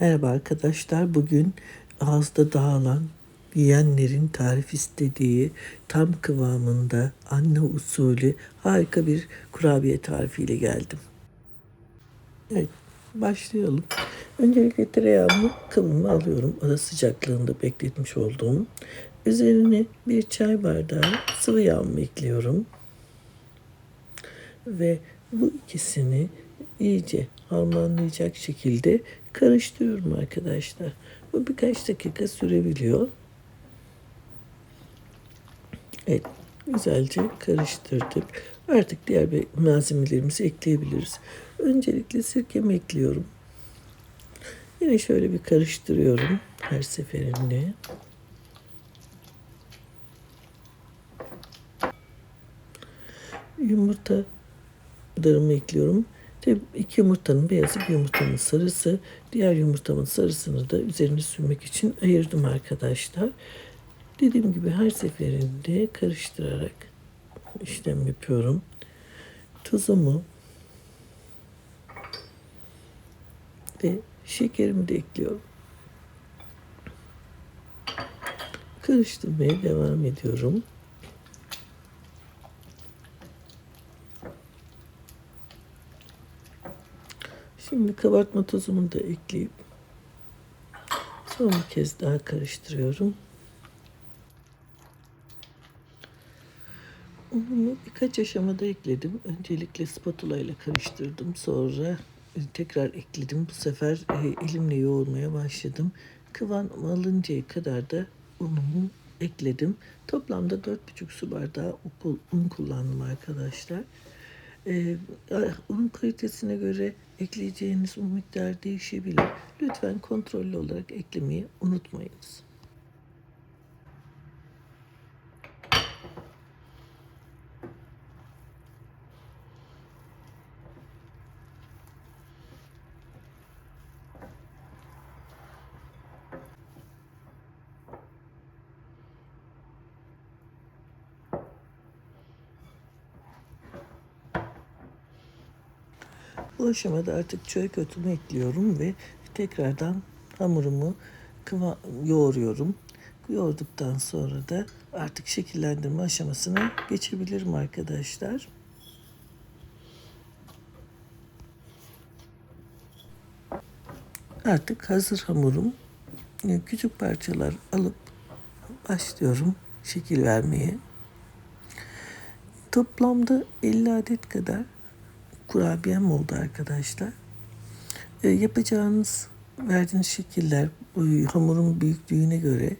Merhaba arkadaşlar. Bugün ağızda dağılan yiyenlerin tarif istediği tam kıvamında anne usulü harika bir kurabiye tarifiyle geldim. Evet, başlayalım. Öncelikle tereyağımı kıvamı alıyorum. Oda sıcaklığında bekletmiş olduğum. Üzerine bir çay bardağı sıvı yağımı ekliyorum. Ve bu ikisini iyice harmanlayacak şekilde karıştırıyorum arkadaşlar. Bu birkaç dakika sürebiliyor. Evet, güzelce karıştırdık. Artık diğer malzemelerimizi ekleyebiliriz. Öncelikle sirkemi ekliyorum. Yine şöyle bir karıştırıyorum her seferinde. Yumurta darımı ekliyorum. Tabii iki yumurtanın beyazı, bir yumurtanın sarısı. Diğer yumurtamın sarısını da üzerine sürmek için ayırdım arkadaşlar. Dediğim gibi her seferinde karıştırarak işlem yapıyorum. Tuzumu ve şekerimi de ekliyorum. Karıştırmaya devam ediyorum. Şimdi kabartma tozumu da ekleyip son bir kez daha karıştırıyorum. Unumu birkaç aşamada ekledim. Öncelikle spatula ile karıştırdım. Sonra tekrar ekledim. Bu sefer e, elimle yoğurmaya başladım. Kıvam alıncaya kadar da unumu ekledim. Toplamda 4,5 su bardağı un kullandım arkadaşlar. Ee, unun kalitesine göre ekleyeceğiniz un miktarı değişebilir. Lütfen kontrollü olarak eklemeyi unutmayınız. Bu aşamada artık çörek otumu ekliyorum ve tekrardan hamurumu kıva yoğuruyorum. Yoğurduktan sonra da artık şekillendirme aşamasına geçebilirim arkadaşlar. Artık hazır hamurum. Küçük parçalar alıp başlıyorum şekil vermeye. Toplamda 50 adet kadar kurabiyem oldu arkadaşlar. E, yapacağınız verdiğiniz şekiller hamurun büyüklüğüne göre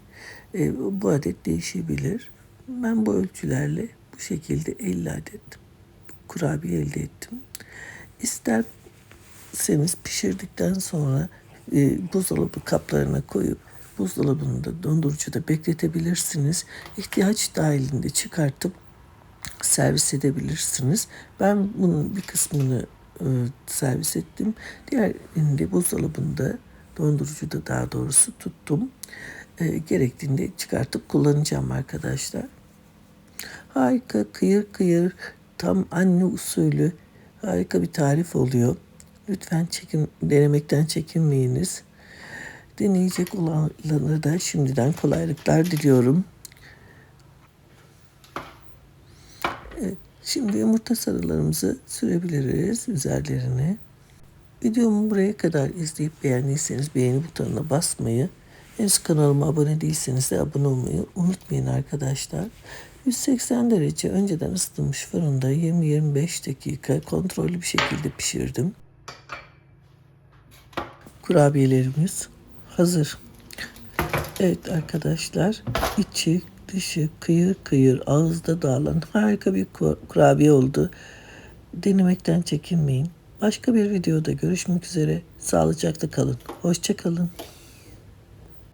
e, bu adet değişebilir. Ben bu ölçülerle bu şekilde 50 adet kurabiye elde ettim. İsterseniz pişirdikten sonra e, buzdolabı kaplarına koyup buzdolabında dondurucuda bekletebilirsiniz. İhtiyaç dahilinde çıkartıp servis edebilirsiniz. Ben bunun bir kısmını e, servis ettim. Diğerini de buzdolabında dondurucuda daha doğrusu tuttum. E, gerektiğinde çıkartıp kullanacağım arkadaşlar. Harika kıyır kıyır tam anne usulü harika bir tarif oluyor. Lütfen çekin, denemekten çekinmeyiniz. Deneyecek olanlara da şimdiden kolaylıklar diliyorum. Evet, şimdi yumurta sarılarımızı sürebiliriz üzerlerine. Videomu buraya kadar izleyip beğendiyseniz beğeni butonuna basmayı, henüz kanalıma abone değilseniz de abone olmayı unutmayın arkadaşlar. 180 derece önceden ısıtılmış fırında 20-25 dakika kontrollü bir şekilde pişirdim. Kurabiyelerimiz hazır. Evet arkadaşlar içi dışı kıyır kıyır ağızda dağılan harika bir kurabiye oldu. Denemekten çekinmeyin. Başka bir videoda görüşmek üzere. Sağlıcakla kalın. Hoşça kalın.